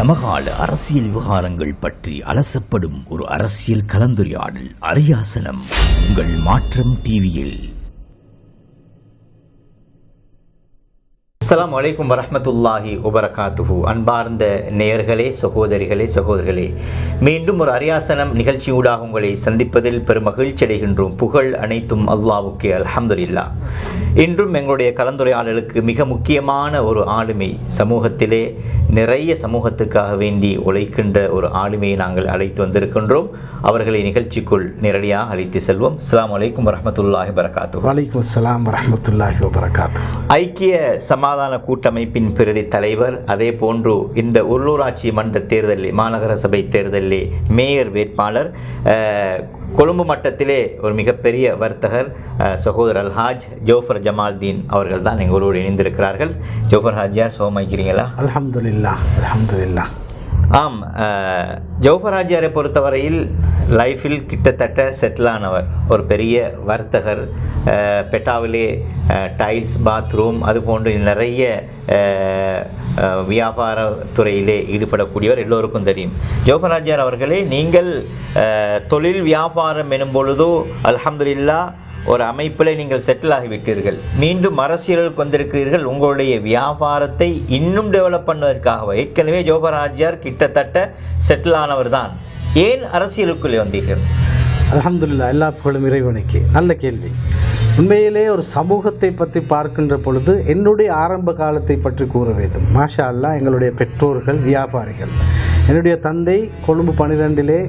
சமகால அரசியல் விவகாரங்கள் பற்றி அலசப்படும் ஒரு அரசியல் கலந்துரையாடல் அரியாசனம். உங்கள் மாற்றம் டிவியில். அஸ்லாம் வலைக்கும் வரமத்துல்லாஹி உபரகாத்துஹு அன்பார்ந்த நேயர்களே சகோதரிகளே சகோதரிகளே மீண்டும் ஒரு அரியாசனம் நிகழ்ச்சியூடாக உங்களை சந்திப்பதில் பெரும் மகிழ்ச்சி அடைகின்றோம் புகழ் அனைத்தும் அல்லாவுக்கு அலமதுல்லா இன்றும் எங்களுடைய கலந்துரையாடலுக்கு மிக முக்கியமான ஒரு ஆளுமை சமூகத்திலே நிறைய சமூகத்துக்காக வேண்டி உழைக்கின்ற ஒரு ஆளுமையை நாங்கள் அழைத்து வந்திருக்கின்றோம். அவர்களை நிகழ்ச்சிக்குள் நேரடியாக அழைத்து செல்வோம். அஸ்ஸலாமு அலைக்கும் வரஹ்மத்துல்லாஹி வபரகாத்துஹு. வலைக்கம் அஸ்ஸலாம் வரஹ்மத்துல்லாஹி வபரகாத்து ஐக்கிய சமாதான கூட்டமைப்பின் பிரதி தலைவர் அதே போன்று இந்த உள்ளூராட்சி மன்ற தேர்தலில் மாநகர சபை தேர்தலிலே மேயர் வேட்பாளர் கொழும்பு மட்டத்திலே ஒரு மிகப்பெரிய வர்த்தகர் சகோதரர் அல்ஹாஜ் ஜோஃபர் ஜமால்தீன் அவர்கள் தான் எங்களோடு இணைந்திருக்கிறார்கள். ஜோஃபர் ஹாஜியார் சோமாய்க்கிறீங்களா அலமதுல்லா அலமதுல்லா ஆம் அஹ், பொறுத்தவரையில் லைஃபில் கிட்டத்தட்ட செட்டில் ஆனவர். ஒரு பெரிய வர்த்தகர் பெட்டாவிலே டைல்ஸ் பாத்ரூம் அது போன்று நிறைய வியாபார துறையிலே ஈடுபடக்கூடியவர் எல்லோருக்கும் தெரியும். ஜௌஃபர் அவர்களே நீங்கள் தொழில் வியாபாரம் எனும் பொழுதோ அலமதுல்லா ஒரு அமைப்பில் நீங்கள் செட்டில் ஆகிவிட்டீர்கள். மீண்டும் அரசியலுக்கு வந்திருக்கிறீர்கள் உங்களுடைய வியாபாரத்தை இன்னும் டெவலப் பண்ணுவதற்காக ஏற்கனவே ஜோபராஜ்யார் கிட்டத்தட்ட செட்டில் ஆனவர் தான் ஏன் அரசியலுக்குள்ளே வந்தீர்கள்? அலமதுல்லா எல்லா புகழும் இறைவனுக்கு. நல்ல கேள்வி. உண்மையிலே ஒரு சமூகத்தை பற்றி பார்க்கின்ற பொழுது என்னுடைய ஆரம்ப காலத்தை பற்றி கூற வேண்டும். மாஷா அல்லாஹ் எங்களுடைய பெற்றோர்கள் வியாபாரிகள். என்னுடைய தந்தை கொழும்பு பன்னிரெண்டிலே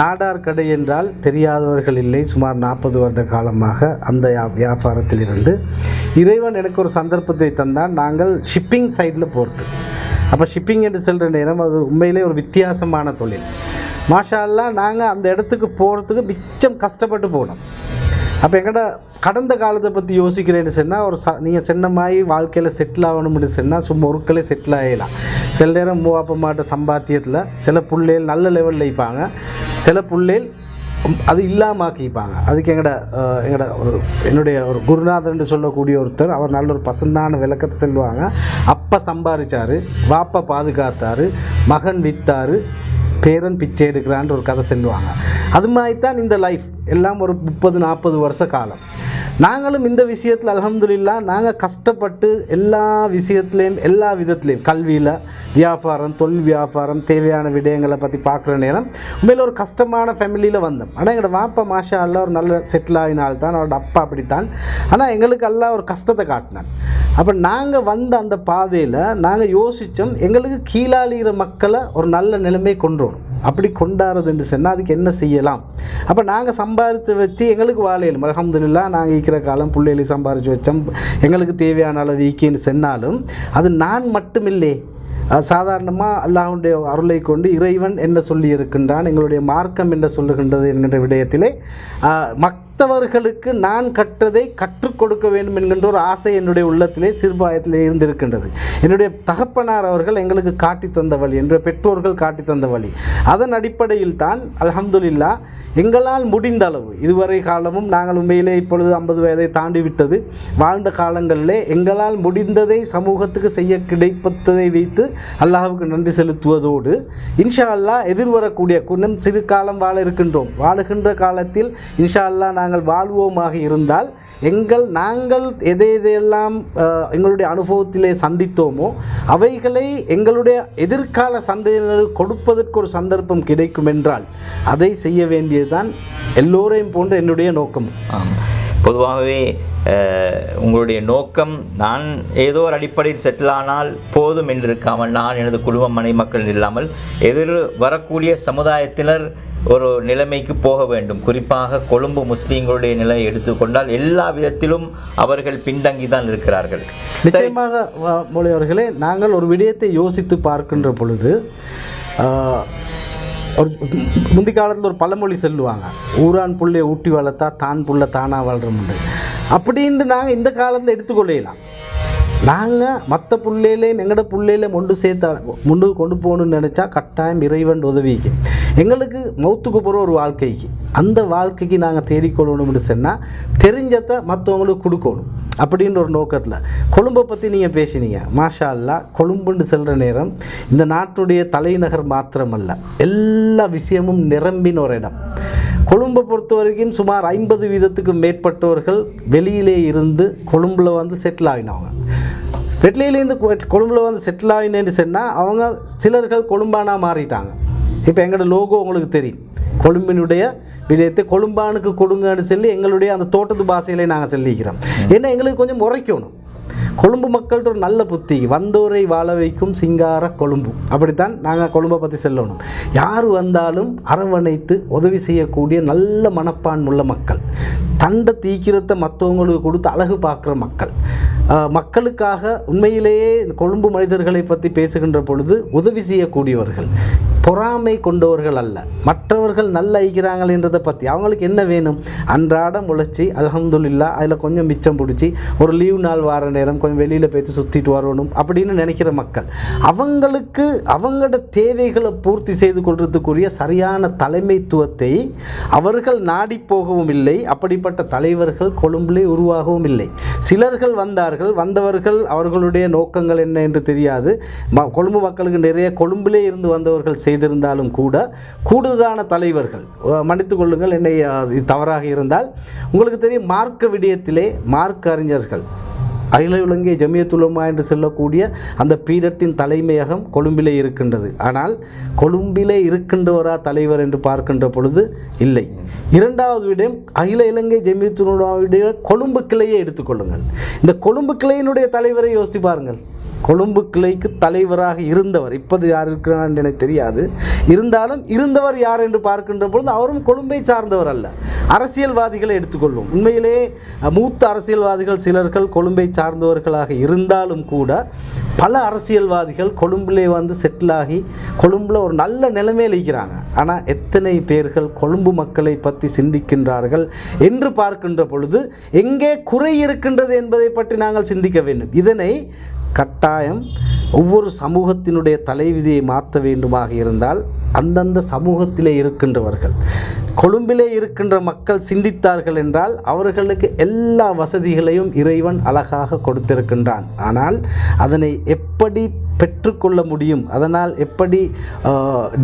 நாடார் கடை என்றால் தெரியாதவர்கள் இல்லை. சுமார் நாற்பது வருட காலமாக அந்த வியாபாரத்தில் இருந்து இறைவன் எனக்கு ஒரு சந்தர்ப்பத்தை தந்தால் நாங்கள் ஷிப்பிங் சைடில் போகிறது அப்போ ஷிப்பிங் என்று செல்கிற நேரம் அது உண்மையிலே ஒரு வித்தியாசமான தொழில். மாஷால்லாம் நாங்கள் அந்த இடத்துக்கு போகிறதுக்கு மிச்சம் கஷ்டப்பட்டு போனோம். அப்போ எங்கட கடந்த காலத்தை பற்றி யோசிக்கிறேன்னு சொன்னால் ஒரு ச நீங்கள் சின்னமாகி வாழ்க்கையில் செட்டில் ஆகணும்னு சொன்னால் சும்மா ஒருக்களே செட்டில் ஆகிடலாம் சில நேரம் மூவாப்ப மாட்ட சம்பாத்தியத்தில் சில பிள்ளைகள் நல்ல லெவலில் வைப்பாங்க சில பிள்ளைகள் அது இல்லாமல் ஆக்கிப்பாங்க அதுக்கு எங்கட எங்கட ஒரு என்னுடைய ஒரு குருநாதன் என்று சொல்லக்கூடிய ஒருத்தர் அவர் நல்ல ஒரு பசந்தான விளக்கத்தை சொல்லுவாங்க. அப்பா சம்பாதிச்சார் வாப்பா பாதுகாத்தாரு மகன் வித்தாரு பேரன் பிச்சை எடுக்கிறான்ற ஒரு கதை சொல்லுவாங்க. அது மாதிரி தான் இந்த லைஃப் எல்லாம் ஒரு முப்பது நாற்பது வருஷ காலம். நாங்களும் இந்த விஷயத்தில் அலமதுல்லா நாங்கள் கஷ்டப்பட்டு எல்லா விஷயத்துலேயும் எல்லா விதத்துலேயும் கல்வியில் வியாபாரம் தொழில் வியாபாரம் தேவையான விடயங்களை பற்றி பார்க்குற நேரம் உண்மையில் ஒரு கஷ்டமான ஃபேமிலியில் வந்தோம் ஆனால் எங்களோட வாப்பா மாஷா அல்ல ஒரு நல்ல செட்டில் ஆகினால்தான் அவரோட அப்பா அப்படித்தான். ஆனால் எங்களுக்கு எல்லாம் ஒரு கஷ்டத்தை காட்டினான் அப்போ நாங்கள் வந்த அந்த பாதையில் நாங்கள் யோசித்தோம் எங்களுக்கு கீழாளிகிற மக்களை ஒரு நல்ல நிலைமை கொண்டு வரணும். அப்படி கொண்டாடுறதுன்னு சொன்னால் அதுக்கு என்ன செய்யலாம்? அப்போ நாங்கள் சம்பாரித்து வச்சு எங்களுக்கு வாழையிலும் அலமதுல்லா நாங்கள் இருக்கிற காலம் பிள்ளைகளை சம்பாரித்து வச்சோம். எங்களுக்கு தேவையான அளவு ஈக்கின்னு சொன்னாலும் அது நான் மட்டுமில்லை. சாதாரணமாக அல்லாஹுடைய அருளை கொண்டு இறைவன் என்ன சொல்லி இருக்கின்றான் எங்களுடைய மார்க்கம் என்ன சொல்லுகின்றது என்கின்ற விடயத்திலே மக் மற்றவர்களுக்கு நான் கற்றதை கற்றுக் கொடுக்க வேண்டும் என்கின்ற ஒரு ஆசை என்னுடைய உள்ளத்திலே சிறுபாயத்திலே இருந்திருக்கின்றது. என்னுடைய தகப்பனார் அவர்கள் எங்களுக்கு காட்டி தந்த வழி என்ற பெற்றோர்கள் காட்டி தந்த வழி. அதன் அடிப்படையில் தான் அலமதுல்லா எங்களால் முடிந்த அளவு இதுவரை காலமும் நாங்கள் உண்மையிலே இப்பொழுது ஐம்பது வயதை தாண்டி விட்டது வாழ்ந்த காலங்களிலே எங்களால் முடிந்ததை சமூகத்துக்கு செய்ய கிடைப்பதை வைத்து அல்லாஹுக்கு நன்றி செலுத்துவதோடு இன்ஷா அல்லாஹ் எதிர்வரக்கூடிய குணம் சிறு காலம் வாழ இருக்கின்றோம். வாழுகின்ற காலத்தில் இன்ஷா அல்லாஹ் நாங்கள் வாழ்வோமாக இருந்தால் எங்கள் நாங்கள் எதை எதையெல்லாம் எங்களுடைய அனுபவத்திலே சந்தித்தோமோ அவைகளை எங்களுடைய எதிர்கால சந்ததியினருக்கு கொடுப்பதற்கு ஒரு சந்தர்ப்பம் கிடைக்கும் என்றால் அதை செய்ய வேண்டியதுதான் எல்லோரையும் போன்ற என்னுடைய நோக்கம். ஆமாம் பொதுவாகவே உங்களுடைய நோக்கம் நான் ஏதோ ஒரு அடிப்படையில் செட்டில் ஆனால் போதும் என்று இருக்காமல் நான் எனது குடும்பம் மனை மக்கள் இல்லாமல் எதிர் வரக்கூடிய சமுதாயத்தினர் ஒரு நிலைமைக்கு போக வேண்டும். குறிப்பாக கொழும்பு முஸ்லீம்களுடைய நிலையை எடுத்துக்கொண்டால் எல்லா விதத்திலும் அவர்கள் பின்தங்கி தான் இருக்கிறார்கள். நிச்சயமாக மொழியவர்களே நாங்கள் ஒரு விடயத்தை யோசித்து பார்க்கின்ற பொழுது ஒரு முந்தி காலத்தில் ஒரு பழமொழி சொல்லுவாங்க. ஊரான் புள்ளையை ஊட்டி வளர்த்தா தான் புள்ள தானாக வளரும்னு அப்படின்ட்டு நாங்கள் இந்த காலத்தில் எடுத்துக்கொள்ளலாம். நாங்கள் மற்ற பிள்ளையிலையும் எங்களோட பிள்ளையில கொண்டு சேர்த்தா முன்னு கொண்டு போகணும்னு நினச்சா கட்டாயம் இறைவன் உதவிக்கு. எங்களுக்கு மௌத்துக்கு போகிற ஒரு வாழ்க்கைக்கு. அந்த வாழ்க்கைக்கு நாங்கள் தேடிக்கொள்ளணும்னு சொன்னால் தெரிஞ்சதை மற்றவங்களுக்கு கொடுக்கணும். அப்படின்ற ஒரு நோக்கத்தில். கொழும்பை பற்றி நீங்கள் பேசினீங்க. மாஷா அல்லா கொழும்புன்னு செல்கிற நேரம் இந்த நாட்டுடைய தலைநகர் மாத்திரமல்ல. எல்லா விஷயமும் நிரம்பின ஒரு இடம். கொழும்பை பொறுத்த வரைக்கும் சுமார் ஐம்பது வீதத்துக்கு மேற்பட்டவர்கள் வெளியிலே இருந்து கொழும்பில் வந்து செட்டில் ஆகினவங்க வெட்லையிலேருந்து கொழும்புல வந்து செட்டில் ஆகினேன்னு சொன்னால் அவங்க சிலர்கள் கொழும்பானா மாறிட்டாங்க. இப்போ எங்களோட லோகோ உங்களுக்கு தெரியும். கொழும்பினுடைய விடயத்தை கொழும்பானுக்கு கொடுங்கன்னு சொல்லி எங்களுடைய அந்த தோட்டத்து பாஷையிலே நாங்கள் சொல்லிக்கிறோம். ஏன்னா எங்களுக்கு கொஞ்சம் உரைக்கணும் கொழும்பு மக்கள்கிட்ட ஒரு நல்ல புத்தி. வந்தோரை வாழ வைக்கும் சிங்கார கொழும்பு. அப்படித்தான் நாங்கள் கொழும்பை பற்றி சொல்லணும். யார் வந்தாலும் அரவணைத்து உதவி செய்யக்கூடிய நல்ல மனப்பான்முள்ள மக்கள். தண்டை தீக்கிரத்தை மற்றவங்களுக்கு கொடுத்து அழகு பார்க்குற மக்கள். மக்களுக்காக உண்மையிலேயே கொழும்பு மனிதர்களை பற்றி பேசுகின்ற பொழுது உதவி செய்யக்கூடியவர்கள். பொறாமை கொண்டவர்கள் அல்ல. மற்றவர்கள் நல்ல ஐக்கிறாங்கள் என்றதை பற்றி அவங்களுக்கு என்ன வேணும்? அன்றாடம் உழைச்சி அலமதுல்லா அதில் கொஞ்சம் மிச்சம் பிடிச்சி ஒரு லீவ் நாள் வார நேரம் கொஞ்சம் வெளியில் போய்த்து சுற்றிட்டு வரணும் அப்படின்னு நினைக்கிற மக்கள். அவங்களுக்கு அவங்களோட தேவைகளை பூர்த்தி செய்து கொள்றதுக்குரிய சரியான தலைமைத்துவத்தை அவர்கள் நாடி போகவும் இல்லை. அப்படிப்பட்ட தலைவர்கள் கொழும்பிலே உருவாகவும் இல்லை. சிலர்கள் வந்தார்கள் வந்தவர்கள் அவர்களுடைய நோக்கங்கள் என்ன என்று தெரியாது. கொழும்பு மக்களுக்கு நிறைய கொழும்பிலே இருந்து வந்தவர்கள் செய்திருந்தாலும் கூட கூடுதலான தலைவர்கள் மன்னித்துக்கொள்ளுங்கள் கொள்ளுங்கள் என்னை தவறாக இருந்தால் உங்களுக்கு தெரியும் மார்க்க விடயத்திலே மார்க்க அறிஞர்கள் அகில இலங்கை ஜமியத்துலமா என்று சொல்லக்கூடிய அந்த பீடத்தின் தலைமையகம் கொழும்பிலே இருக்கின்றது. ஆனால் கொழும்பிலே இருக்கின்றவரா தலைவர் என்று பார்க்கின்ற பொழுது இல்லை. இரண்டாவது விடயம் அகில இலங்கை ஜமியத்துலமாவுடைய கொழும்பு கிளையை எடுத்துக்கொள்ளுங்கள் இந்த கொழும்பு கிளையினுடைய தலைவரை யோசித்து பாருங்கள். கொழும்பு கிளைக்கு தலைவராக இருந்தவர். இப்போது யார் இருக்கிறார் என்று எனக்கு தெரியாது. இருந்தாலும் இருந்தவர் யார் என்று பார்க்கின்ற பொழுது அவரும் கொழும்பை சார்ந்தவர் அல்ல. அரசியல்வாதிகளை எடுத்துக்கொள்வோம். உண்மையிலே மூத்த அரசியல்வாதிகள் சிலர்கள் கொழும்பை சார்ந்தவர்களாக இருந்தாலும் கூட பல அரசியல்வாதிகள் கொழும்பிலே வந்து செட்டில் ஆகி கொழும்பில் ஒரு நல்ல நிலைமையில் இருக்கிறாங்க. ஆனால் எத்தனை பேர்கள் கொழும்பு மக்களை பற்றி சிந்திக்கின்றார்கள் என்று பார்க்கின்ற பொழுது எங்கே குறை இருக்கின்றது என்பதை பற்றி நாங்கள் சிந்திக்க வேண்டும். இதனை கட்டாயம் ஒவ்வொரு சமூகத்தினுடைய தலைவிதியை மாற்ற வேண்டுமாக இருந்தால் அந்தந்த சமூகத்திலே இருக்கின்றவர்கள். கொழும்பிலே இருக்கின்ற மக்கள் சிந்தித்தார்கள் என்றால் அவர்களுக்கு எல்லா வசதிகளையும் இறைவன் அழகாக கொடுத்திருக்கின்றான். ஆனால் அதனை எப்படி பெற்றுக்கொள்ள முடியும்? அதனால் எப்படி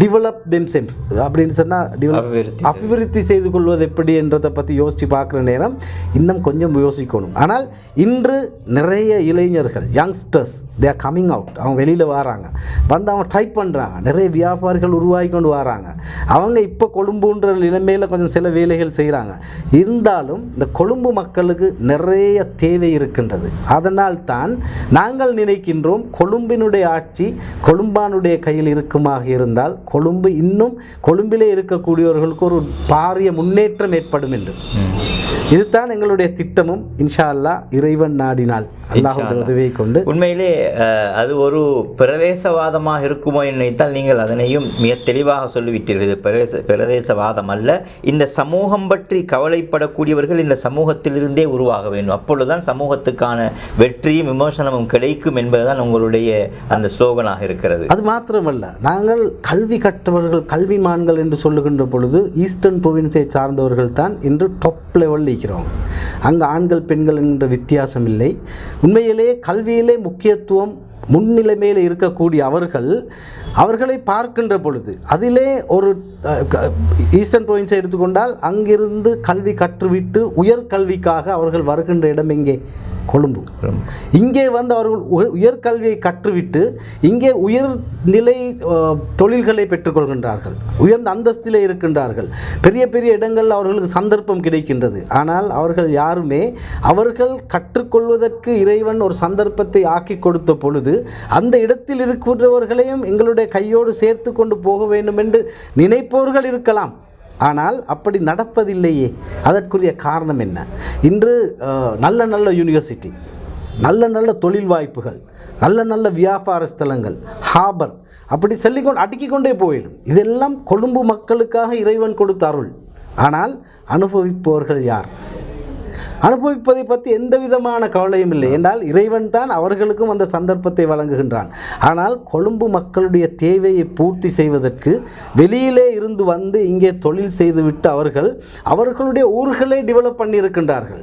டிவலப் தெம் செம் அப்படின்னு சொன்னால் அபிவிருத்தி அபிவிருத்தி செய்து கொள்வது எப்படி என்றதை பற்றி யோசித்து பார்க்குற நேரம் இன்னும் கொஞ்சம் யோசிக்கணும். ஆனால் இன்று நிறைய இளைஞர்கள் youngsters they are coming out அவங்க வெளியில் வராங்க. வந்து அவங்க ட்ரை பண்ணுறாங்க நிறைய வியாபாரிகள் உருவாகி கொண்டு வராங்க. அவங்க இப்போ கொழும்புன்ற நிலைமையில் கொஞ்சம் சில வேலைகள் செய்கிறாங்க இருந்தாலும் இந்த கொழும்பு மக்களுக்கு நிறைய தேவை இருக்கின்றது. அதனால் தான் நாங்கள் நினைக்கின்றோம் கொழும்பினுடைய ஆட்சி கொழும்பானுடைய கையில் இருக்குமாக இருந்தால் கொழும்பு இன்னும் கொழும்பிலே இருக்கக்கூடியவர்களுக்கு ஒரு பாரிய முன்னேற்றம் ஏற்படும் என்று. இதுதான் எங்களுடைய திட்டமும். இன்ஷா அல்லாஹ் இறைவன் நாடினால். அல்லாஹுடைய உதவியை கொண்டு. உண்மையிலே அது ஒரு பிரதேசவாதமாக இருக்குமோ நினைத்தால் நீங்கள் அதனையும் மிக தெளிவாக சொல்லிவிட்டீர்கள். இது பிரதேச பிரதேசவாதம் அல்ல. இந்த சமூகம் பற்றி கவலைப்படக்கூடியவர்கள் இந்த சமூகத்திலிருந்தே உருவாக வேண்டும். அப்பொழுதுதான் சமூகத்துக்கான வெற்றியும் விமர்சனமும் கிடைக்கும் என்பதுதான் உங்களுடைய அந்த ஸ்லோகனாக இருக்கிறது. அது மாத்திரமல்ல. நாங்கள் கல்வி கற்றவர்கள் கல்விமான்கள் என்று சொல்லுகின்ற பொழுது ஈஸ்டர்ன் ப்ரொவின்ஸை சார்ந்தவர்கள் தான் இன்று டாப் லெவலில் இருக்கிறோம். அங்கே ஆண்கள் பெண்கள் என்ற வித்தியாசம் இல்லை உண்மையிலேயே கல்வியிலே முக்கியத்துவம் முன்னிலைமையில் இருக்கக்கூடிய அவர்கள் அவர்களை பார்க்கின்ற பொழுது அதிலே ஒரு ஈஸ்டர்ன் ப்ரொவின்ஸை எடுத்துக்கொண்டால் அங்கிருந்து கல்வி கற்றுவிட்டு உயர்கல்விக்காக அவர்கள் வருகின்ற இடம் எங்கே? கொழும்பு. இங்கே வந்து அவர்கள் உயர்கல்வியை கற்றுவிட்டு இங்கே உயர்நிலை தொழில்களை பெற்றுக்கொள்கின்றார்கள். உயர்ந்த அந்தஸ்திலே இருக்கின்றார்கள். பெரிய பெரிய இடங்களில் அவர்களுக்கு சந்தர்ப்பம் கிடைக்கின்றது. ஆனால் அவர்கள் யாருமே அவர்கள் கற்றுக்கொள்வதற்கு இறைவன் ஒரு சந்தர்ப்பத்தை ஆக்கி கொடுத்த பொழுது அந்த இடத்தில் இருக்கின்றவர்களையும் எங்களுடைய கையோடு சேர்த்து கொண்டு போக வேண்டும் என்று நினைப்பவர்கள் இருக்கலாம். ஆனால் அப்படி நடப்பதில்லையே. அதற்குரிய காரணம் என்ன? இன்று நல்ல நல்ல யூனிவர்சிட்டி நல்ல நல்ல தொழில் வாய்ப்புகள் நல்ல நல்ல வியாபார ஸ்தலங்கள் ஹாபர் அப்படி சொல்லிக்கொண்டு அடுக்கிக் கொண்டே போயிடும். இதெல்லாம் கொழும்பு மக்களுக்காக இறைவன் கொடுத்த அருள். ஆனால் அனுபவிப்பவர்கள் யார்? அனுபவிப்பதை பற்றி எந்த விதமான கவலையும் இல்லை. என்றால் இறைவன் தான் அவர்களுக்கும் அந்த சந்தர்ப்பத்தை வழங்குகின்றான். ஆனால் கொழும்பு மக்களுடைய தேவையை பூர்த்தி செய்வதற்கு வெளியிலே இருந்து வந்து இங்கே தொழில் செய்துவிட்டு அவர்கள் அவர்களுடைய ஊர்களை டெவலப் பண்ணியிருக்கின்றார்கள்.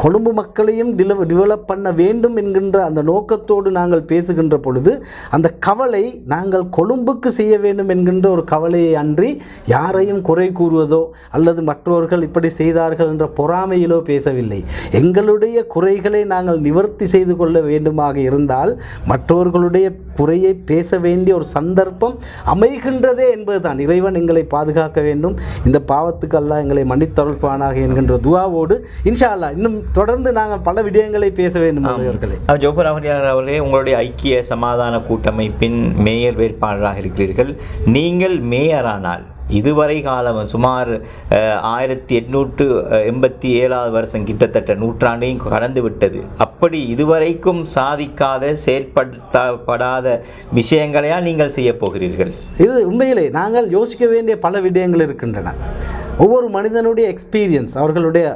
கொழும்பு மக்களையும் டெவலப் பண்ண வேண்டும் என்கின்ற அந்த நோக்கத்தோடு நாங்கள் பேசுகின்ற பொழுது அந்த கவலை நாங்கள் கொழும்புக்கு செய்ய வேண்டும் என்கின்ற ஒரு கவலையை அன்றி யாரையும் குறை கூறுவதோ அல்லது மற்றவர்கள் இப்படி செய்தார்கள் என்ற பொறாமையிலோ பேசவில்லை. எங்களுடைய குறைகளை நாங்கள் நிவர்த்தி செய்து கொள்ள வேண்டுமாக இருந்தால் மற்றவர்களுடைய குறையை பேச வேண்டிய ஒரு சந்தர்ப்பம் அமைகின்றதே என்பதுதான். இறைவன் எங்களை பாதுகாக்க வேண்டும். இந்த பாவத்துக்கெல்லாம் எங்களை மன்னித்தருள்வானாக என்கின்ற துவாவோடு இன்ஷா அல்லா இன்னும் தொடர்ந்து நாங்கள் பல விடயங்களை பேச வேண்டும் அவர்களே. அஹ் ஜோஃபர் அவர்கள் உங்களுடைய ஐக்கிய சமாதான கூட்டமைப்பின் மேயர் வேட்பாளராக இருக்கிறீர்கள். நீங்கள் மேயரானால் இதுவரை காலம் சுமார் ஆயிரத்தி எட்நூற்று எண்பத்தி ஏழாவது வருஷம் கிட்டத்தட்ட நூற்றாண்டையும் கடந்து விட்டது. அப்படி இதுவரைக்கும் சாதிக்காத செயற்படுத்தப்படாத விஷயங்களையா நீங்கள் செய்ய போகிறீர்கள்? இது உண்மையிலே நாங்கள் யோசிக்க வேண்டிய பல விடயங்கள் இருக்கின்றன. ஒவ்வொரு மனிதனுடைய எக்ஸ்பீரியன்ஸ் அவர்களுடைய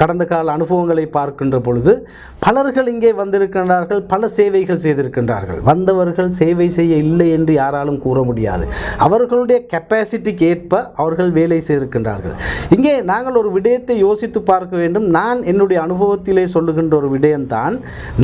கடந்த கால அனுபவங்களை பார்க்கின்ற பொழுது பலர்கள் இங்கே வந்திருக்கின்றார்கள் பல சேவைகள் செய்திருக்கின்றார்கள். வந்தவர்கள் சேவை செய்ய இல்லை என்று யாராலும் கூற முடியாது. அவர்களுடைய கெப்பாசிட்டிக்கு ஏற்ப அவர்கள் வேலை செய்திருக்கின்றார்கள். இங்கே நாங்கள் ஒரு விடயத்தை யோசித்து பார்க்க வேண்டும். நான் என்னுடைய அனுபவத்திலே சொல்லுகின்ற ஒரு விடயம்தான்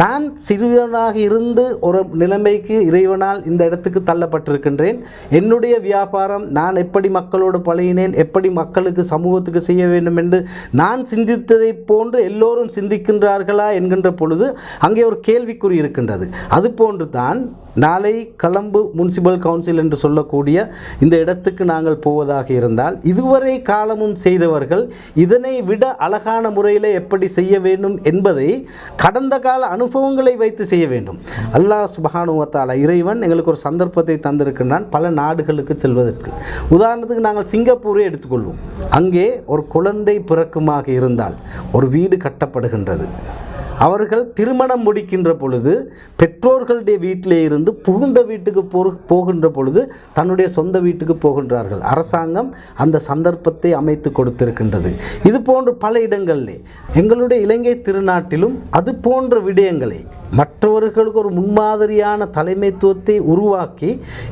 நான் சிறுவனாக இருந்து ஒரு நிலைமைக்கு இறைவனால் இந்த இடத்துக்கு தள்ளப்பட்டிருக்கின்றேன். என்னுடைய வியாபாரம் நான் எப்படி மக்களோடு பழகினேன் எப்படி மக்களுக்கு சமூகத்துக்கு செய்ய வேண்டும் என்று நான் சிந்தித்ததைப் போன்று எல்லோரும் சிந்திக்கின்றார்களா என்கின்ற பொழுது அங்கே ஒரு கேள்விக்குறி இருக்கின்றது. அதுபோன்று தான் நாளை கலம்பு முனிசிபல் கவுன்சில் என்று சொல்லக்கூடிய இந்த இடத்துக்கு நாங்கள் போவதாக இருந்தால் இதுவரை காலமும் செய்தவர்கள் இதனை விட அழகான முறையில் எப்படி செய்ய வேண்டும் என்பதை கடந்த கால அனுபவங்களை வைத்து செய்ய வேண்டும். அல்லாஹ் சுபஹானுவத்தால இறைவன் எங்களுக்கு ஒரு சந்தர்ப்பத்தை தந்திருக்கின்றான் பல நாடுகளுக்கு செல்வதற்கு. உதாரணத்துக்கு நாங்கள் சிங்கப்பூரை எடுத்துக்கொள்வோம். அங்கே ஒரு குழந்தை பிறக்குமாக இருந்தால் ஒரு வீடு கட்டப்படுகின்றது. அவர்கள் திருமணம் முடிக்கின்ற பொழுது பெற்றோர்களுடைய வீட்டிலே இருந்து புகுந்த வீட்டுக்கு போ போகின்ற பொழுது தன்னுடைய சொந்த வீட்டுக்கு போகின்றார்கள். அரசாங்கம் அந்த சந்தர்ப்பத்தை அமைத்து கொடுத்திருக்கின்றது. இது போன்று பல இடங்களிலே எங்களுடைய இலங்கை திருநாட்டிலும் அது போன்ற விடயங்களை மற்றவர்களுக்கு ஒரு முன்மாதிரியான தலைமைத்துவத்தை உருவாக்கி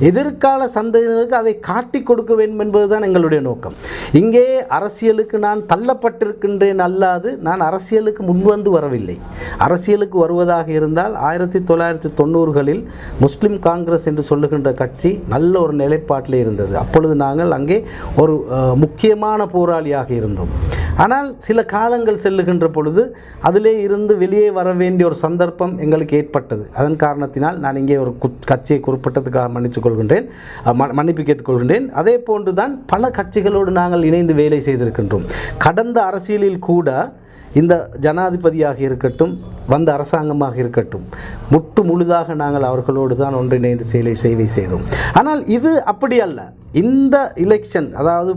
எதிர்கால சந்ததியினருக்கு அதை காட்டி கொடுக்க வேண்டும் என்பதுதான் எங்களுடைய நோக்கம். இங்கே அரசியலுக்கு நான் தள்ளப்பட்டிருக்கின்றேன் அல்லாது நான் அரசியலுக்கு முன்வந்து வரவில்லை. அரசியலுக்கு வருவதாக இருந்தால் ஆயிரத்தி தொள்ளாயிரத்தி தொண்ணூறுகளில் முஸ்லிம் காங்கிரஸ் என்று சொல்லுகின்ற கட்சி நல்ல ஒரு நிலைப்பாட்டில் இருந்தது. அப்பொழுது நாங்கள் அங்கே ஒரு முக்கியமான போராளியாக இருந்தோம். ஆனால் சில காலங்கள் செல்லுகின்ற பொழுது அதிலே இருந்து வெளியே வர வேண்டிய ஒரு சந்தர்ப்பம் எங்களுக்கு ஏற்பட்டது. அதன் காரணத்தினால் நான் இங்கே ஒரு குத்- கட்சியை குறிப்பிட்டதுக்காக மன்னித்துக் கொள்கின்றேன். ம- மன்னிப்பு கேட்டுக்கொள்கின்றேன். அதே போன்று தான் பல கட்சிகளோடு நாங்கள் இணைந்து வேலை செய்திருக்கின்றோம். கடந்த அரசியலில் கூட இந்த ஜனாதிபதியாக இருக்கட்டும் வந்த அரசாங்கமாக இருக்கட்டும் முற்று முழுதாக நாங்கள் அவர்களோடு தான் ஒன்றிணைந்து சேவை சேவை செய்தோம் ஆனால் இது அப்படி அல்ல இந்த எலெக்ஷன் அதாவது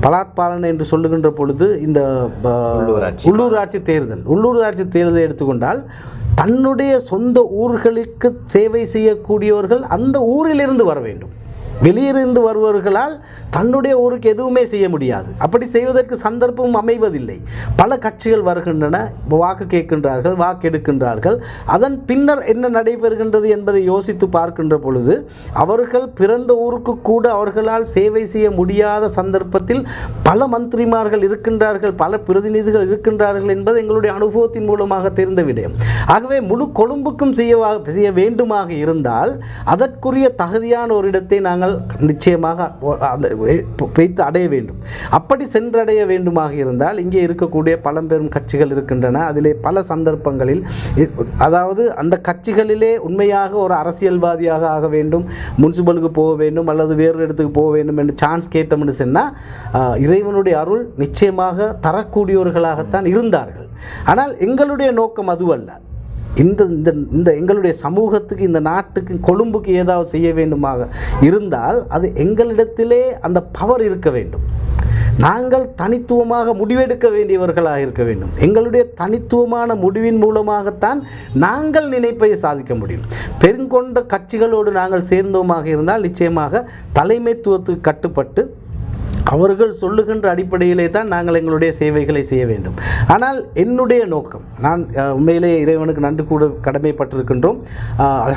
பலாத்பாலனை என்று சொல்லுகின்ற பொழுது இந்த. உள்ளூராட்சி தேர்தல் உள்ளூராட்சி தேர்தலை எடுத்துக்கொண்டால் தன்னுடைய சொந்த ஊர்களுக்கு சேவை செய்யக்கூடியவர்கள் அந்த ஊரிலிருந்து வர வேண்டும் வெளியிருந்து வருபவர்களால் தன்னுடைய ஊருக்கு எதுவுமே செய்ய முடியாது. அப்படி செய்வதற்கு சந்தர்ப்பம் அமைவதில்லை. பல கட்சிகள் வருகின்றன வாக்கு கேட்கின்றார்கள் வாக்கெடுக்கின்றார்கள் அதன் பின்னர் என்ன நடைபெறுகின்றது என்பதை யோசித்து பார்க்கின்ற பொழுது அவர்கள் பிறந்த ஊருக்கு கூட அவர்களால் சேவை செய்ய முடியாத சந்தர்ப்பத்தில் பல மந்திரிமார்கள் இருக்கின்றார்கள் பல பிரதிநிதிகள் இருக்கின்றார்கள் என்பது எங்களுடைய அனுபவத்தின் மூலமாக தெரிந்த விடயம் ஆகவே முழு கொழும்புக்கும் செய்ய செய்ய வேண்டுமாக இருந்தால் அதற்குரிய தகுதியான ஒரு இடத்தை நாங்கள் நிச்சயமாக அந்த வைத்து அடைய வேண்டும். அப்படி சென்றடைய வேண்டுமாக இருந்தால் இங்கே இருக்கக்கூடிய பழம்பெரும் கட்சிகள் இருக்கின்றன. அதிலே பல சந்தர்ப்பங்களில் அதாவது அந்த கட்சிகளிலே உண்மையாக ஒரு அரசியல்வாதியாக ஆக வேண்டும் முனிசிபலுக்கு போக வேண்டும் அல்லது வேறு இடத்துக்கு போக வேண்டும் என்று சான்ஸ் கேட்டோம்னு சொன்னால் இறைவனுடைய அருள் நிச்சயமாக தரக்கூடியவர்களாகத்தான் இருந்தார்கள். ஆனால் எங்களுடைய நோக்கம் அதுவல்ல. இந்த இந்த இந்த எங்களுடைய சமூகத்துக்கு இந்த நாட்டுக்கு கொழும்புக்கு ஏதாவது செய்ய வேண்டுமாக இருந்தால் அது எங்களிடத்திலே அந்த பவர் இருக்க வேண்டும். நாங்கள் தனித்துவமாக முடிவெடுக்க வேண்டியவர்களாக இருக்க வேண்டும். எங்களுடைய தனித்துவமான முடிவின் மூலமாகத்தான் நாங்கள் நினைப்பை சாதிக்க முடியும். பெருங்கொண்ட கட்சிகளோடு நாங்கள் சேர்ந்தோமாக இருந்தால் நிச்சயமாக தலைமைத்துவத்துக்கு கட்டுப்பட்டு அவர்கள் சொல்லுகின்ற அடிப்படையிலே தான் நாங்கள் எங்களுடைய சேவைகளை செய்ய வேண்டும். ஆனால் என்னுடைய நோக்கம் நான் உண்மையிலே இறைவனுக்கு நன்றி கூட கடமைப்பட்டிருக்கின்றோம். அஹ்,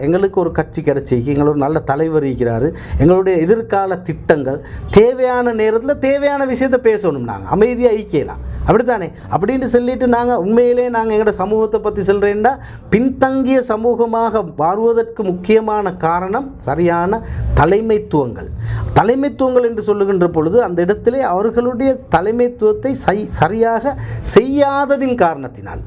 எங்களுக்கு ஒரு கட்சி கிடைச்சி எங்களோட நல்ல தலைவர் இருக்கிறார். எங்களுடைய எதிர்கால திட்டங்கள் தேவையான நேரத்தில் தேவையான விஷயத்தை பேசணும் நாங்கள் அமைதியாக ஐக்கியலாம் அப்படித்தானே? அப்படின்னு சொல்லிட்டு நாங்கள் உண்மையிலே நாங்கள் எங்களோட சமூகத்தை பற்றி சொல்கிறேன்னா பின்தங்கிய சமூகமாக மாறுவதற்கு முக்கியமான காரணம் சரியான தலைமைத்துவங்கள். தலைமைத்துவங்கள் என்று சொல்லுகின்ற பொழுது அந்த இடத்திலே அவர்களுடைய தலைமைத்துவத்தை சை சரியாக செய்யாததின் காரணத்தினால்.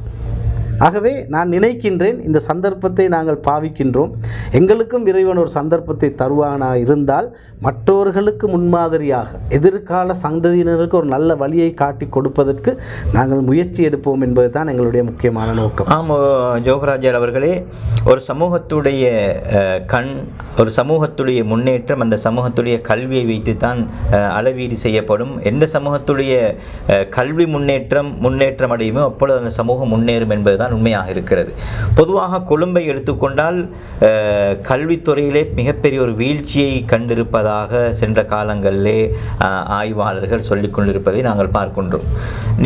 ஆகவே நான் நினைக்கின்றேன் இந்த சந்தர்ப்பத்தை நாங்கள் பாவிக்கின்றோம். எங்களுக்கும் இறைவன் ஒரு சந்தர்ப்பத்தை தருவானா இருந்தால் மற்றவர்களுக்கு முன்மாதிரியாக எதிர்கால சந்ததியினருக்கு ஒரு நல்ல வழியை காட்டி கொடுப்பதற்கு நாங்கள் முயற்சி எடுப்போம் என்பது தான் எங்களுடைய முக்கியமான நோக்கம். ஆம் ஜோகராஜர் அவர்களே ஒரு சமூகத்துடைய கண் ஒரு சமூகத்துடைய முன்னேற்றம் அந்த சமூகத்துடைய கல்வியை வைத்து தான் அளவீடு செய்யப்படும். எந்த சமூகத்துடைய கல்வி முன்னேற்றம் முன்னேற்றம் அடையுமோ அப்பொழுது அந்த சமூகம் முன்னேறும் என்பதுதான் உண்மையாக இருக்கிறது. பொதுவாக கொழும்பை எடுத்துக்கொண்டால் கல்வித்துறையிலே மிகப்பெரிய ஒரு வீழ்ச்சியை கண்டிருப்பதாக சென்ற காலங்களிலே ஆய்வாளர்கள் சொல்லிக் கொண்டிருப்பதை நாங்கள் பார்க்கின்றோம்.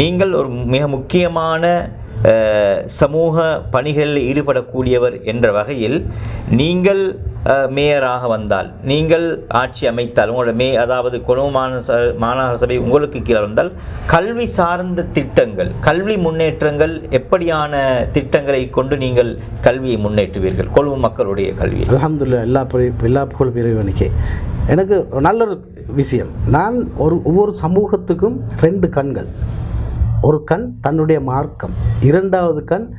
நீங்கள் ஒரு மிக முக்கியமான சமூக பணிகளில் ஈடுபடக்கூடியவர் என்ற வகையில் நீங்கள் மேயராக வந்தால் நீங்கள் ஆட்சி அமைத்தால் உங்களோட மே அதாவது கொழும்பு மாநகர மாநகர சபை உங்களுக்கு கீழே வந்தால் கல்வி சார்ந்த திட்டங்கள் கல்வி முன்னேற்றங்கள் எப்படியான திட்டங்களை கொண்டு நீங்கள் கல்வியை முன்னேற்றுவீர்கள்? கொழும்பு மக்களுடைய கல்வி. அலமதுல்லா எல்லா எல்லா புகழ் பிரிவனுக்கே எனக்கு நல்ல ஒரு விஷயம். நான் ஒரு ஒவ்வொரு சமூகத்துக்கும் ரெண்டு கண்கள். ஒரு கண் தன்னுடைய மார்க்கம். இரண்டாவது கண்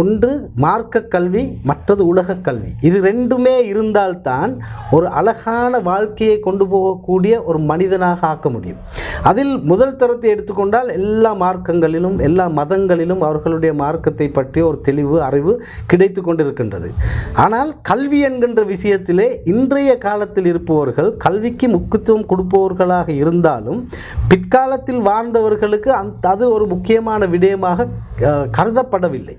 ஒன்று மார்க்க கல்வி மற்றது உலக கல்வி. இது ரெண்டுமே இருந்தால்தான் ஒரு அழகான வாழ்க்கையை கொண்டு போகக்கூடிய ஒரு மனிதனாக ஆக்க முடியும். அதில் முதல் தரத்தை எடுத்துக்கொண்டால் எல்லா மார்க்கங்களிலும் எல்லா மதங்களிலும் அவர்களுடைய மார்க்கத்தை பற்றிய ஒரு தெளிவு அறிவு கிடைத்து கொண்டிருக்கின்றது. ஆனால் கல்வி என்கின்ற விஷயத்திலே இன்றைய காலத்தில் இருப்பவர்கள் கல்விக்கு முக்கியத்துவம் கொடுப்பவர்களாக இருந்தாலும் பிற்காலத்தில் வாழ்ந்தவர்களுக்கு அந் அது ஒரு முக்கியமான விடயமாக கருதப்படவில்லை.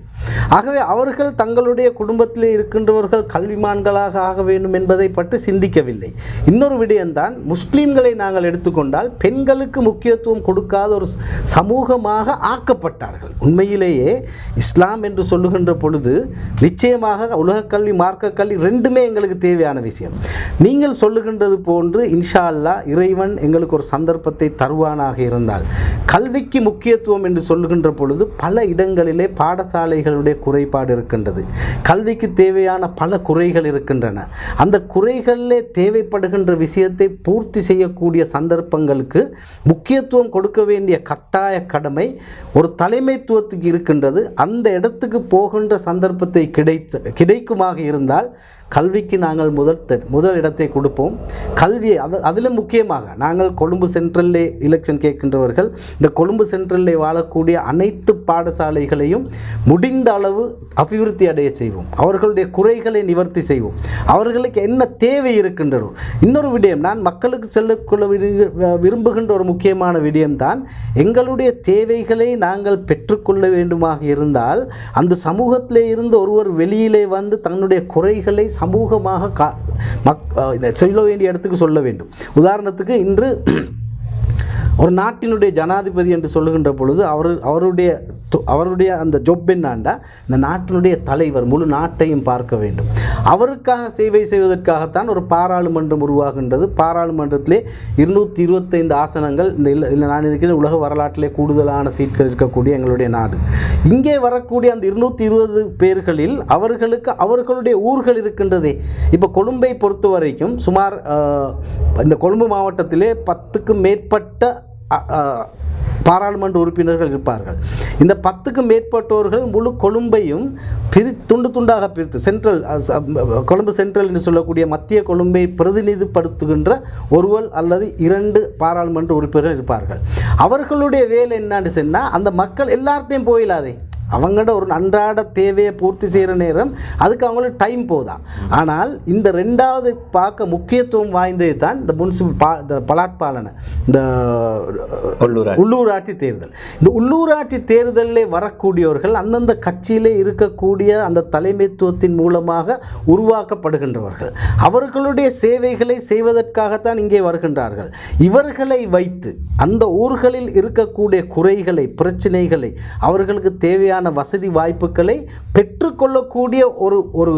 ஆகவே அவர்கள் தங்களுடைய குடும்பத்திலே இருக்கின்றவர்கள் கல்விமான்களாக ஆக வேண்டும் என்பதை பற்றி சிந்திக்கவில்லை. இன்னொரு விடயம்தான் முஸ்லீம்களை நாங்கள் எடுத்துக்கொண்டால் பெண்களுக்கு முக்கியத்துவம் கொடுக்காத ஒரு சமூகமாக ஆக்கப்பட்டார்கள். உண்மையிலேயே இஸ்லாம் என்று சொல்லுகின்ற பொழுது நிச்சயமாக உலகக் கல்வி மார்க்க கல்வி ரெண்டுமே எங்களுக்கு தேவையான விஷயம். நீங்கள் சொல்லுகின்றது போன்று இன்ஷா அல்லாஹ் இறைவன் எங்களுக்கு ஒரு சந்தர்ப்பத்தை தருவானாக இருந்தால் கல்விக்கு முக்கியத்துவம் என்று சொல்லுகின்ற பொழுது பல இடங்களிலே பாடசாலைகளுடைய குறைபாடு இருக்கின்றது. கல்விக்கு தேவையான பல குறைகள் இருக்கின்றன. அந்த குறைகளிலே தேவைப்படுகின்ற விஷயத்தை பூர்த்தி செய்யக்கூடிய சந்தர்ப்பங்களுக்கு முக்கியத்துவம் கொடுக்க வேண்டிய கட்டாய கடமை ஒரு தலைமைத்துவத்துக்கு இருக்கின்றது. அந்த இடத்துக்கு போகின்ற சந்தர்ப்பத்தை கிடைத்து கிடைக்குமாக இருந்தால் கல்விக்கு நாங்கள் முதல் முதல் இடத்தை கொடுப்போம். கல்வியை அது அதில் முக்கியமாக நாங்கள் கொழும்பு சென்ட்ரல்லே எலெக்ஷன் கேட்கின்றவர்கள் இந்த கொழும்பு சென்ட்ரல்லே வாழக்கூடிய அனைத்து பாடசாலைகளையும் முடிந்த அளவு அபிவிருத்தி அடைய செய்வோம். அவர்களுடைய குறைகளை நிவர்த்தி செய்வோம். அவர்களுக்கு என்ன தேவை இருக்கின்றதோ. இன்னொரு விடயம் நான் மக்களுக்கு செல்லக்கொள்ள விரும்புகின்ற ஒரு முக்கியமான விடயம்தான் எங்களுடைய தேவைகளை நாங்கள் பெற்றுக்கொள்ள வேண்டுமாக இருந்தால் அந்த சமூகத்திலே இருந்து ஒருவர் வெளியிலே வந்து தன்னுடைய குறைகளை சமூகமாக கா மக் சொல்ல வேண்டிய இடத்துக்கு சொல்ல வேண்டும். உதாரணத்துக்கு இன்று ஒரு நாட்டினுடைய ஜனாதிபதி என்று சொல்லுகின்ற பொழுது அவர் அவருடைய அவருடைய அந்த ஜொப் என்னாண்டா? இந்த நாட்டினுடைய தலைவர் முழு நாட்டையும் பார்க்க வேண்டும். அவருக்காக சேவை செய்வதற்காகத்தான் ஒரு பாராளுமன்றம் உருவாகின்றது. பாராளுமன்றத்திலே இருநூற்றி இருபத்தைந்து ஆசனங்கள் இந்த இல்லை இல்லை நான் இருக்கிற உலக வரலாற்றிலே கூடுதலான சீட்கள் இருக்கக்கூடிய எங்களுடைய நாடு. இங்கே வரக்கூடிய அந்த இருநூற்றி இருபது பேர்களில் அவர்களுக்கு அவர்களுடைய ஊர்கள் இருக்கின்றதே. இப்போ கொழும்பை பொறுத்த வரைக்கும் சுமார் இந்த கொழும்பு மாவட்டத்திலே பத்துக்கும் மேற்பட்ட பாராளுமன்ற உறுப்பினர்கள் இருப்பார்கள். இந்த பத்துக்கும் மேற்பட்டோர்கள் முழு கொழும்பையும் பிரி துண்டு துண்டாக பிரித்து சென்ட்ரல் கொழும்பு சென்ட்ரல் என்று சொல்லக்கூடிய மத்திய கொழும்பை பிரதிநிதிப்படுத்துகின்ற ஒருவர் அல்லது இரண்டு பாராளுமன்ற உறுப்பினர்கள் இருப்பார்கள். அவர்களுடைய வேலை என்னன்னு சொன்னால் அந்த மக்கள் எல்லார்ட்டையும் போயிடாதே அவங்களோட ஒரு அன்றாட தேவையை பூர்த்தி செய்கிற நேரம் அதுக்கு அவங்களுக்கு டைம் போதா ஆனால் இந்த ரெண்டாவது பார்க்க முக்கியத்துவம் வாய்ந்தது தான் இந்த முனிசிபல் பா இந்த பலாத்பாலனை இந்த உள்ளூராட்சி. உள்ளூராட்சி தேர்தல். இந்த உள்ளூராட்சி தேர்தலில் வரக்கூடியவர்கள் அந்தந்த கட்சியிலே இருக்கக்கூடிய அந்த தலைமைத்துவத்தின் மூலமாக உருவாக்கப்படுகின்றவர்கள். அவர்களுடைய சேவைகளை செய்வதற்காகத்தான் இங்கே வருகின்றார்கள். இவர்களை வைத்து அந்த ஊர்களில் இருக்கக்கூடிய குறைகளை பிரச்சனைகளை அவர்களுக்கு தேவையான வசதி வாய்ப்புகளை பெற்றுக்கொள்ளக்கூடிய ஒரு ஒரு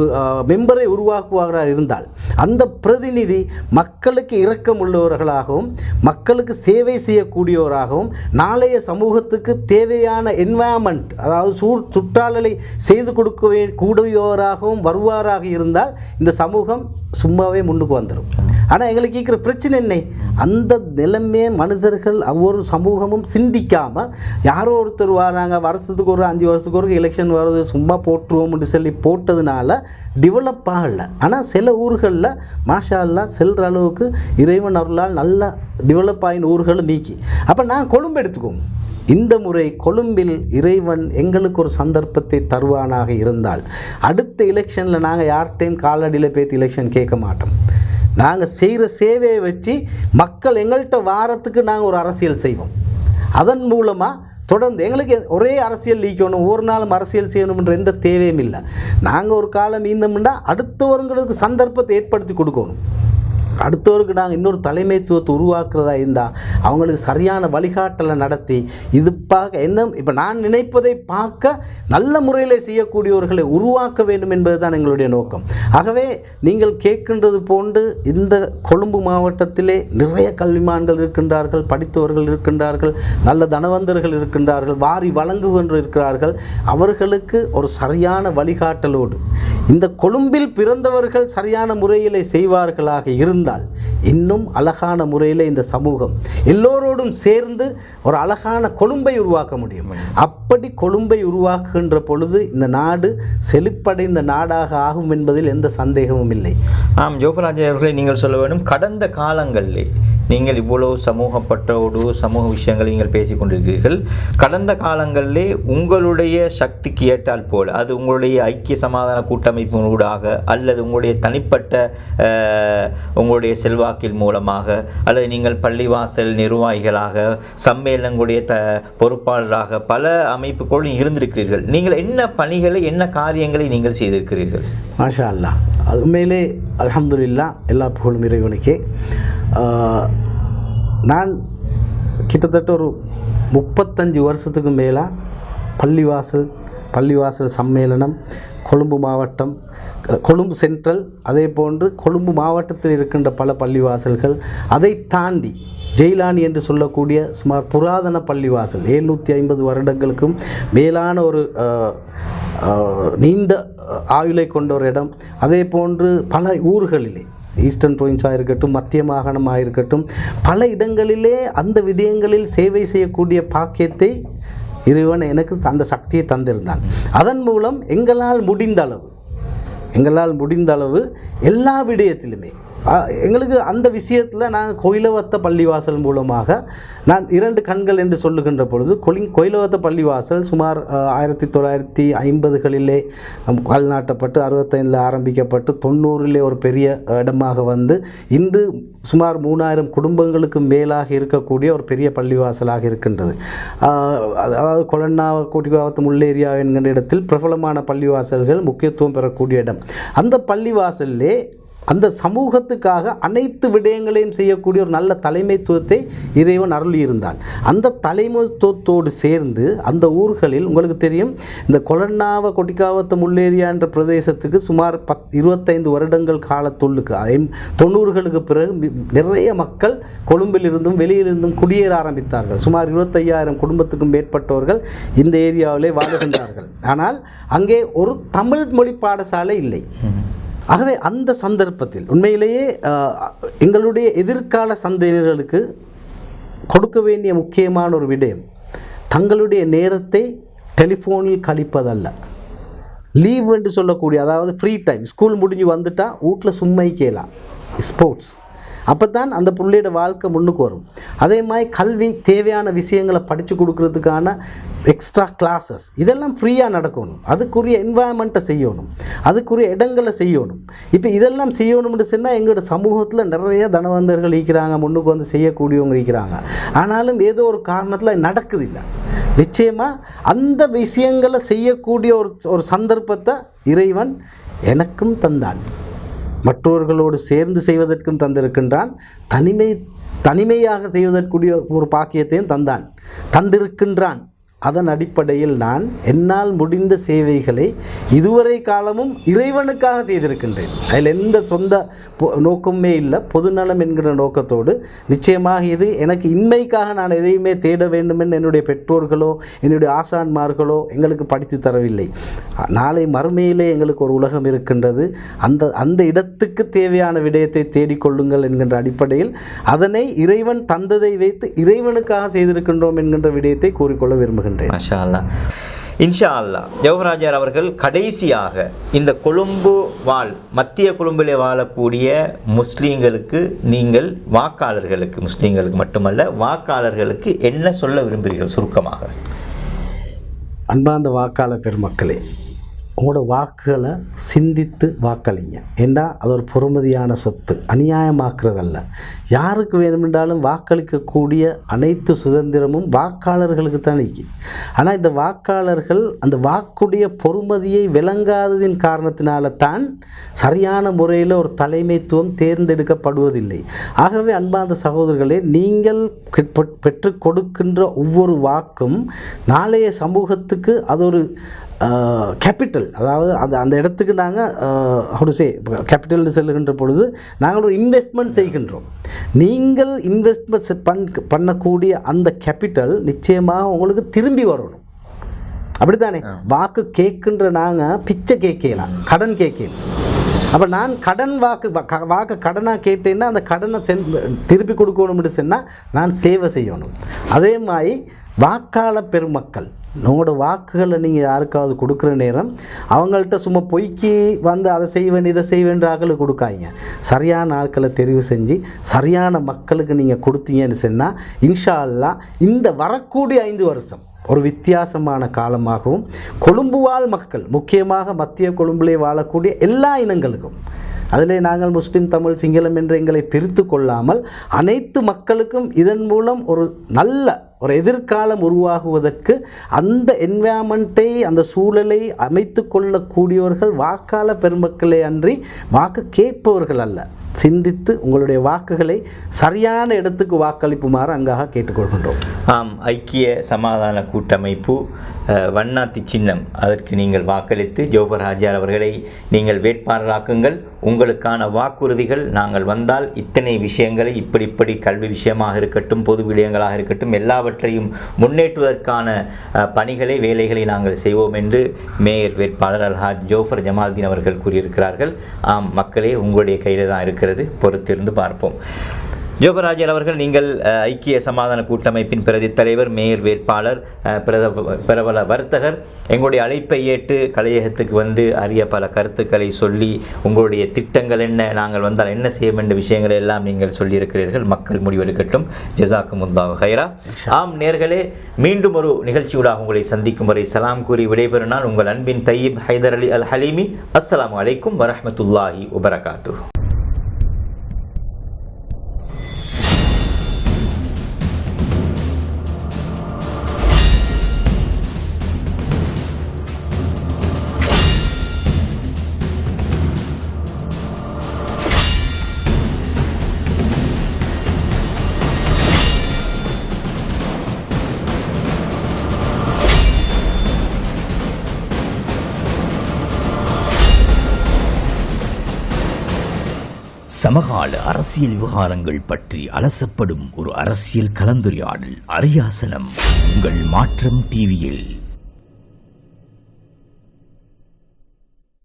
மெம்பரை உருவாக்குவார்களாக இருந்தால் அந்த பிரதிநிதி மக்களுக்கு இரக்கம் உள்ளவர்களாகவும் மக்களுக்கு சேவை செய்யக்கூடியவராகவும் நாளைய சமூகத்துக்கு தேவையான என்வாயன்மெண்ட் அதாவது சூ சுற்றாலலை செய்து கொடுக்க கூடியவராகவும் வருவாராக இருந்தால் இந்த சமூகம் சும்மாவே முன்னுக்கு வந்துடும் ஆனால் எங்களுக்கு இருக்கிற பிரச்சனை என்ன? அந்த நிலைமையை மனிதர்கள் ஒவ்வொரு சமூகமும் சிந்திக்காமல் யாரோ ஒருத்தர் வராங்க வருஷத்துக்கு ஒரு அஞ்சு வருஷத்துக்கு ஒரு எலெக்ஷன் வருது சும்மா போட்டுருவோம்னு சொல்லி போட்டதுனால டெவலப் ஆகலை. ஆனால் சில ஊர்களில் மாஷா செல்கிற அளவுக்கு இறைவன் அருளால் நல்லா டெவலப் ஆகின ஊர்களும் நீக்கி. அப்போ நான் கொழும்பு எடுத்துக்கோங்க. இந்த முறை கொழும்பில் இறைவன் எங்களுக்கு ஒரு சந்தர்ப்பத்தை தருவானாக இருந்தால் அடுத்த எலெக்ஷனில் நாங்கள் யார்கிட்டையும் காலடியில் பேத்து எலெக்ஷன் கேட்க மாட்டோம். நாங்கள் செய்கிற சேவையை வச்சு மக்கள் எங்கள்கிட்ட வாரத்துக்கு நாங்கள் ஒரு அரசியல் செய்வோம். அதன் மூலமாக தொடர்ந்து எங்களுக்கு ஒரே அரசியல் நீக்கணும் ஒரு நாளும் அரசியல் செய்யணும்ன்ற எந்த தேவையும் இல்லை. நாங்கள் ஒரு காலம் மீந்தோம்னா அடுத்தவர்களுக்கு சந்தர்ப்பத்தை ஏற்படுத்தி கொடுக்கணும். அடுத்தவருக்கு நாங்கள் இன்னொரு தலைமைத்துவத்தை உருவாக்குறதா இருந்தால் அவங்களுக்கு சரியான வழிகாட்டலை நடத்தி இது பார்க்க என்ன இப்போ நான் நினைப்பதை பார்க்க நல்ல முறையில் செய்யக்கூடியவர்களை உருவாக்க வேண்டும் என்பது தான் எங்களுடைய நோக்கம். ஆகவே நீங்கள் கேட்கின்றது போன்று இந்த கொழும்பு மாவட்டத்திலே நிறைய கல்விமான்கள் இருக்கின்றார்கள் படித்தவர்கள் இருக்கின்றார்கள் நல்ல தனவந்தர்கள் இருக்கின்றார்கள் வாரி வழங்குகின்ற இருக்கிறார்கள். அவர்களுக்கு ஒரு சரியான வழிகாட்டலோடு. இந்த கொழும்பில் பிறந்தவர்கள் சரியான முறையிலே செய்வார்களாக இருந்தால் இன்னும் அழகான முறையில் இந்த சமூகம் எல்லோரோடும் சேர்ந்து ஒரு அழகான கொழும்பை உருவாக்க முடியும். அப்படி கொழும்பை உருவாக்குகின்ற பொழுது இந்த நாடு செழிப்படைந்த நாடாக ஆகும் என்பதில் எந்த சந்தேகமும் இல்லை. ஆம் ஜோபராஜ் அவர்களை நீங்கள் சொல்ல வேண்டும் கடந்த காலங்களிலே நீங்கள் இவ்வளவு சமூகப்பட்டோடு சமூக விஷயங்களை நீங்கள் பேசிக்கொண்டிருக்கிறீர்கள். கடந்த காலங்களிலே உங்களுடைய சக்திக்கு ஏற்றால் போல் அது உங்களுடைய ஐக்கிய சமாதான கூட்டமைப்பினூடாக அல்லது உங்களுடைய தனிப்பட்ட உங்களுடைய செல்வாக்கின் மூலமாக அல்லது நீங்கள் பள்ளிவாசல் நிர்வாகிகளாக சம்மேளனங்களுடைய த பொறுப்பாளராக பல அமைப்புகளோடு இருந்திருக்கிறீர்கள். நீங்கள் என்ன பணிகளை என்ன காரியங்களை நீங்கள் செய்திருக்கிறீர்கள்? மாஷா அல்லாஹ். அது உண்மையிலே அலமதுல்லா எல்லா புகழும் இறைவனுக்கே. நான் கிட்டத்தட்ட ஒரு முப்பத்தஞ்சு வருஷத்துக்கு மேலாக பள்ளிவாசல் பள்ளிவாசல் சம்மேளனம் கொழும்பு மாவட்டம் கொழும்பு சென்ட்ரல் அதே போன்று கொழும்பு மாவட்டத்தில் இருக்கின்ற பல பள்ளிவாசல்கள் அதை தாண்டி ஜெயிலானி என்று சொல்லக்கூடிய சுமார் புராதன பள்ளிவாசல் எழுநூற்றி ஐம்பது வருடங்களுக்கும் மேலான ஒரு நீண்ட ஆயுளை கொண்ட ஒரு இடம் அதே போன்று பல ஊர்களிலே ஈஸ்டர்ன் ப்ரொவின்ஸாக இருக்கட்டும் மத்திய மாகாணமாக இருக்கட்டும் பல இடங்களிலே அந்த விடயங்களில் சேவை செய்யக்கூடிய பாக்கியத்தை இறைவன் எனக்கு அந்த சக்தியை தந்திருந்தான். அதன் மூலம் எங்களால் முடிந்த அளவு எங்களால் முடிந்த அளவு எல்லா விடயத்திலுமே எங்களுக்கு அந்த விஷயத்தில் நாங்கள் கொயிலவத்த பள்ளிவாசல் மூலமாக நான் இரண்டு கண்கள் என்று சொல்லுகின்ற பொழுது கொலி கொயிலவத்த பள்ளிவாசல் சுமார் ஆயிரத்தி தொள்ளாயிரத்தி ஐம்பதுகளிலே கல்நாட்டப்பட்டு அறுபத்தைந்தில் ஆரம்பிக்கப்பட்டு தொண்ணூறிலே ஒரு பெரிய இடமாக வந்து இன்று சுமார் மூணாயிரம் குடும்பங்களுக்கு மேலாக இருக்கக்கூடிய ஒரு பெரிய பள்ளிவாசலாக இருக்கின்றது. அதாவது கொலன்னா கோட்டிகாவத்து முள்ளேரியா என்கின்ற இடத்தில் பிரபலமான பள்ளிவாசல்கள் முக்கியத்துவம் பெறக்கூடிய இடம். அந்த பள்ளிவாசல்லே அந்த சமூகத்துக்காக அனைத்து விடயங்களையும் செய்யக்கூடிய ஒரு நல்ல தலைமைத்துவத்தை இறைவன் அருளியிருந்தான். அந்த தலைமைத்துவத்தோடு சேர்ந்து அந்த ஊர்களில் உங்களுக்கு தெரியும் இந்த கொலன்னாவ கொட்டிக்காவத்த முள்ளேரியா என்ற பிரதேசத்துக்கு சுமார் பத் இருபத்தைந்து வருடங்கள் காலத்துள்ளுக்கு ஐம் தொண்ணூறுகளுக்கு பிறகு நிறைய மக்கள் கொழும்பிலிருந்தும் வெளியிலிருந்தும் குடியேற ஆரம்பித்தார்கள். சுமார் இருபத்தையாயிரம் குடும்பத்துக்கும் மேற்பட்டவர்கள் இந்த ஏரியாவிலே வாழுகின்றார்கள். ஆனால் அங்கே ஒரு தமிழ் மொழி பாடசாலை இல்லை. ஆகவே அந்த சந்தர்ப்பத்தில் உண்மையிலேயே எங்களுடைய எதிர்கால சந்ததியினர்களுக்கு கொடுக்க வேண்டிய முக்கியமான ஒரு விடயம் தங்களுடைய நேரத்தை டெலிஃபோனில் கழிப்பதல்ல. லீவ் என்று சொல்லக்கூடிய அதாவது ஃப்ரீ டைம் ஸ்கூல் முடிஞ்சு வந்துட்டா வீட்டில் சும்மா கேலாம் ஸ்போர்ட்ஸ் அப்போ தான் அந்த பிள்ளையோட வாழ்க்கை முன்னுக்கு வரும். அதே மாதிரி கல்வி தேவையான விஷயங்களை படித்து கொடுக்கறதுக்கான எக்ஸ்ட்ரா கிளாஸஸ் இதெல்லாம் ஃப்ரீயாக நடக்கணும். அதுக்குரிய என்வாயன்மெண்ட்டை செய்யணும். அதுக்குரிய இடங்களை செய்யணும். இப்போ இதெல்லாம் செய்யணும்னு சொன்னால் எங்களோட சமூகத்தில் நிறைய தனவந்தர்கள் இருக்கிறாங்க முன்னுக்கு வந்து செய்யக்கூடியவங்க இருக்கிறாங்க. ஆனாலும் ஏதோ ஒரு காரணத்தில் நடக்குது இல்லை நிச்சயமாக அந்த விஷயங்களை செய்யக்கூடிய ஒரு ஒரு சந்தர்ப்பத்தை இறைவன் எனக்கும் தந்தான். மற்றவர்களோடு சேர்ந்து செய்வதற்கும் தந்திருக்கின்றான். தனிமை தனிமையாக செய்வதற்குரிய ஒரு பாக்கியத்தையும் தந்தான். தந்திருக்கின்றான். அதன் அடிப்படையில் நான் என்னால் முடிந்த சேவைகளை இதுவரை காலமும் இறைவனுக்காக செய்திருக்கின்றேன். அதில் எந்த சொந்த பொ- நோக்கமுமே இல்லை. பொதுநலம் என்கிற நோக்கத்தோடு நிச்சயமாக இது எனக்கு இன்மைக்காக நான் எதையுமே தேட வேண்டும் என்னுடைய பெற்றோர்களோ என்னுடைய ஆசான்மார்களோ எங்களுக்கு படித்து தரவில்லை. நாளை மறுமையிலே எங்களுக்கு ஒரு உலகம் இருக்கின்றது. அந்த அந்த இடத்துக்கு தேவையான விடயத்தை தேடிக்கொள்ளுங்கள் என்கின்ற அடிப்படையில் அதனை இறைவன் தந்ததை வைத்து இறைவனுக்காக செய்திருக்கின்றோம் என்கின்ற விடயத்தை கூறிக்கொள்ள விரும்புகிறேன். விரும்புகின்றேன் மாஷா அல்லா இன்ஷா அல்லா ஜவஹராஜார் அவர்கள் கடைசியாக இந்த கொழும்பு வாழ் மத்திய கொழும்பிலே வாழக்கூடிய முஸ்லீம்களுக்கு நீங்கள் வாக்காளர்களுக்கு முஸ்லீம்களுக்கு மட்டுமல்ல வாக்காளர்களுக்கு என்ன சொல்ல விரும்புகிறீர்கள் சுருக்கமாக? அன்பார்ந்த வாக்காளர் பெருமக்களே உங்களோட வாக்குகளை சிந்தித்து வாக்களிங்க. ஏண்டா? அது ஒரு பொறுமதியான சொத்து. அநியாயமாக்குறதல்ல. யாருக்கு வேணுமென்றாலும் வாக்களிக்கக்கூடிய அனைத்து சுதந்திரமும் வாக்காளர்களுக்கு தான் நிற்கி ஆனால் இந்த வாக்காளர்கள் அந்த வாக்குடைய பொறுமதியை விளங்காததின் காரணத்தினால தான் சரியான முறையில் ஒரு தலைமைத்துவம் தேர்ந்தெடுக்கப்படுவதில்லை. ஆகவே அன்பார்ந்த சகோதரர்களே நீங்கள் பெற்று- கொடுக்கின்ற ஒவ்வொரு வாக்கும் நாளைய சமூகத்துக்கு அது ஒரு கேபிட்டல் அதாவது அந்த அந்த இடத்துக்கு நாங்கள் ஹவு சே கேபிட்டல்னு செல்லுகின்ற பொழுது நாங்கள் ஒரு இன்வெஸ்ட்மெண்ட் செய்கின்றோம். நீங்கள் இன்வெஸ்ட்மெண்ட் பண் பண்ணக்கூடிய அந்த கேபிட்டல் நிச்சயமாக உங்களுக்கு திரும்பி வரணும். அப்படித்தானே? வாக்கு கேட்கின்ற நாங்கள் பிச்சை கேட்கலாம் கடன் கேட்கலாம். அப்போ நான் கடன் வாக்கு வாக்கு கடனாக கேட்டேன்னா அந்த கடனை செல் திருப்பி கொடுக்கணும்னு சொன்னால் நான் சேவை செய்யணும். அதே மாதிரி வாக்காள பெருமக்கள் உங்களோட வாக்குகளை நீங்கள் யாருக்காவது கொடுக்குற நேரம் அவங்கள்ட்ட சும்மா பொய்க்கு வந்து அதை செய்வேன் இதை செய்வேன்ற ஆக்களை கொடுக்காதீங்க. சரியான ஆட்களை தெரிவு செஞ்சு சரியான மக்களுக்கு நீங்கள் கொடுத்தீங்கன்னு சொன்னால் இன்ஷா அல்லாஹ் இந்த வரக்கூடிய ஐந்து வருஷம் ஒரு வித்தியாசமான காலமாகவும் கொழும்பு வாழ் மக்கள் முக்கியமாக மத்திய கொழும்புலே வாழக்கூடிய எல்லா இனங்களுக்கும். அதிலே நாங்கள் முஸ்லீம் தமிழ் சிங்களம் என்று எங்களை பிரித்து கொள்ளாமல் அனைத்து மக்களுக்கும் இதன் மூலம் ஒரு நல்ல ஒரு எதிர்காலம் உருவாகுவதற்கு அந்த என்வாயன்மெண்ட்டை அந்த சூழலை அமைத்து கொள்ளக்கூடியவர்கள் வாக்காள பெருமக்களே அன்றி வாக்கு கேட்பவர்கள் அல்ல. சிந்தித்து உங்களுடைய வாக்குகளை சரியான இடத்துக்கு வாக்களிப்புமாறு அங்காக கேட்டுக்கொள்கின்றோம். ஆம் ஐக்கிய சமாதான கூட்டமைப்பு வண்ணாத்தி சின்னம். அதற்கு நீங்கள் வாக்களித்து ஜோபர் ஹாஜார் அவர்களை நீங்கள் வேட்பாளராக்குங்கள். உங்களுக்கான வாக்குறுதிகள் நாங்கள் வந்தால் இத்தனை விஷயங்களை இப்படி இப்படி கல்வி விஷயமாக இருக்கட்டும் பொது விடயங்களாக இருக்கட்டும் எல்லாவற்றையும் முன்னேற்றுவதற்கான பணிகளை வேலைகளை நாங்கள் செய்வோம் என்று மேயர் வேட்பாளர் அல்ஹாஜ் ஜோஃபர் ஜமால்தீன் அவர்கள் கூறியிருக்கிறார்கள். ஆம் மக்களே உங்களுடைய கையில் தான் இருக்கிறது பொறுத்திருந்து பார்ப்போம். ஜோபராஜர் அவர்கள் நீங்கள் ஐக்கிய சமாதான கூட்டமைப்பின் பிரதி தலைவர் மேயர் வேட்பாளர் பிரபல வர்த்தகர். எங்களுடைய அழைப்பை ஏற்று கலையகத்துக்கு வந்து அரிய பல கருத்துக்களை சொல்லி உங்களுடைய திட்டங்கள் என்ன நாங்கள் வந்தால் என்ன செய்ய வேண்டிய விஷயங்களை எல்லாம் நீங்கள் சொல்லியிருக்கிறீர்கள். மக்கள் முடிவெடுக்கட்டும். ஜெசாக்கு முத்தாக ஹைரா ஆம் நேர்களே மீண்டும் ஒரு நிகழ்ச்சியூடாக உங்களை சந்திக்கும் வரை சலாம் கூறி விடைபெறும் நாள் உங்கள் அன்பின் தையீப் ஹைதர் அலி அல் ஹலீமி. அஸ்ஸலாமு அலைக்கும் வரஹ்மத்துல்லாஹி வபரகாத்து அரசியல் விவகாரங்கள் பற்றி அலசப்படும் ஒரு அரசியல் கலந்துரையாடல் அரியாசனம். உங்கள் மாற்றம் டிவியில்.